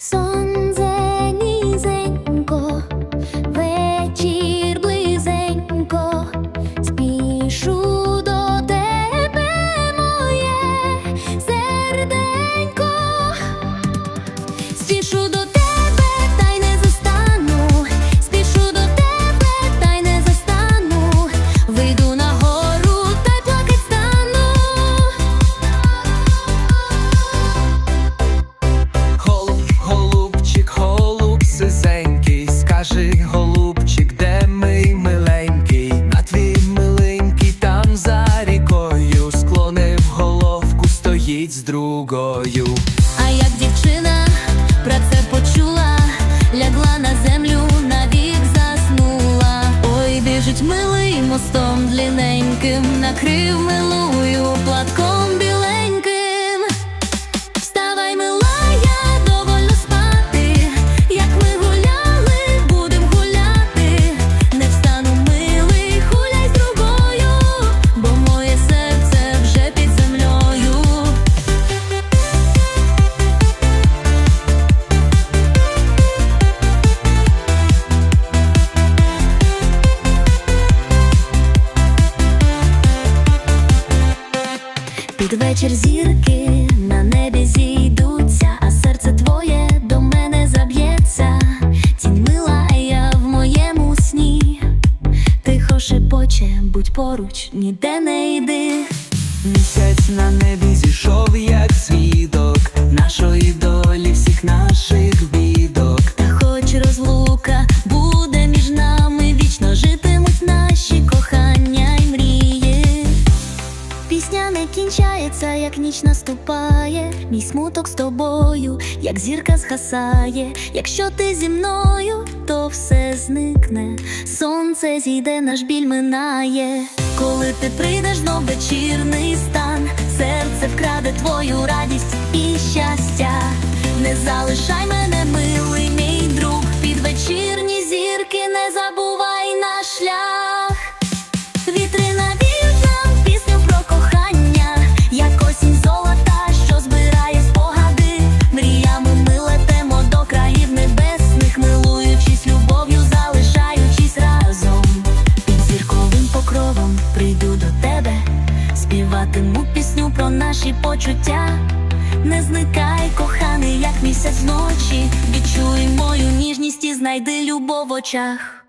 Сонце другою. А як дівчина про це почула, лягла на землю, навік заснула. Ой, біжить милий мостом длинненьким, накрив милую Під вечір зірки на небі зійдуться, а серце твоє до мене заб'ється. Тінь мила, я в моєму сні. Тихо шепоче, будь поруч, ніде не йди. Місяць на небі зійшов, як свідок нашої долі, ніч наступає. Мій смуток з тобою, як зірка згасає. Якщо ти зі мною, то все зникне. Сонце зійде, наш біль минає. Коли ти прийдеш знов вечірний стан, серце вкраде твою радість і щастя. Не залишай мене, милий наші почуття. Не зникай, коханий, як місяць ночі. Відчуй мою ніжність і знайди любов в очах.